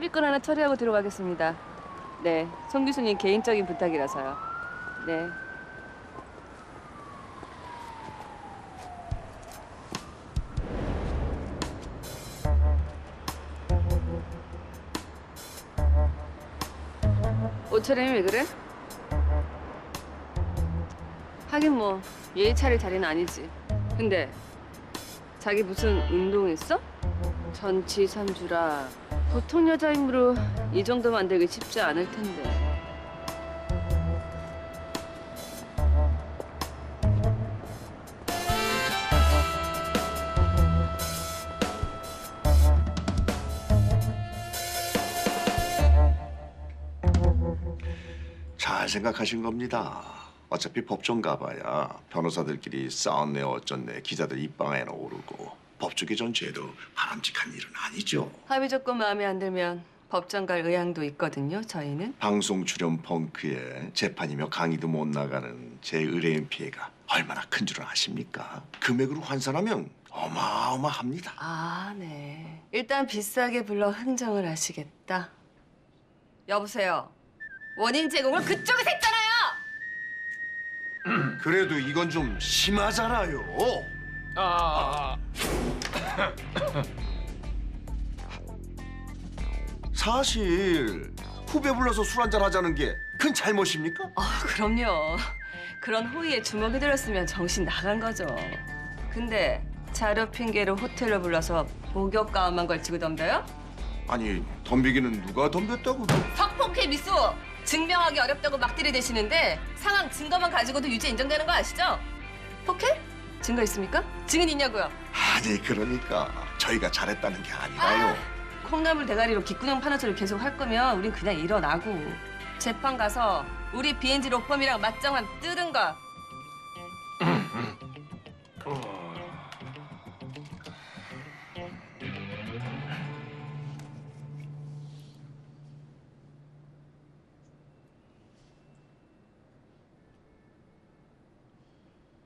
합의권 하나 처리하고 들어가겠습니다. 네, 송 교수님 개인적인 부탁이라서요. 네. 옷차림이 왜 그래? 하긴 뭐 예의 차릴 자리는 아니지. 근데 자기 무슨 운동했어? 전치삼주라 보통 여자 힘으로 이 정도 만들기 쉽지 않을 텐데. 잘 생각하신 겁니다. 어차피 법정 가봐야 변호사들끼리 싸웠네 어쩐네 기자들 입방에나 오르고 법조계 전체에도 바람직한 일은 아니죠. 합의 조건 마음에 안 들면 법정 갈 의향도 있거든요. 저희는. 방송 출연 펑크에 재판이며 강의도 못 나가는 제 의뢰인 피해가 얼마나 큰 줄은 아십니까? 금액으로 환산하면 어마어마합니다. 아, 네. 일단 비싸게 불러 흥정을 하시겠다. 여보세요. 원인 제공을 그쪽에서 했잖아요. 그래도 이건 좀 심하잖아요. 아, 사실 후배 불러서 술 한잔 하자는 게 큰 잘못입니까? 아, 그럼요. 그런 호의에 주먹이 들었으면 정신 나간 거죠. 근데 자료 핑계로 호텔로 불러서 목욕 가운만 걸치고 덤벼요? 아니 덤비기는 누가 덤볐다고? 성폭행 미수 증명하기 어렵다고 막 들이대시는데 상황 증거만 가지고도 유죄 인정되는 거 아시죠? 폭행? 증거 있습니까? 증인 있냐고요? 아니 그러니까 저희가 잘했다는 게 아니라요. 콩나물 대가리로 파는 소리 계속 할 거면 우린 그냥 일어나고 재판 가서 우리 비엔지 로펌이랑 맞짱만 뜨든가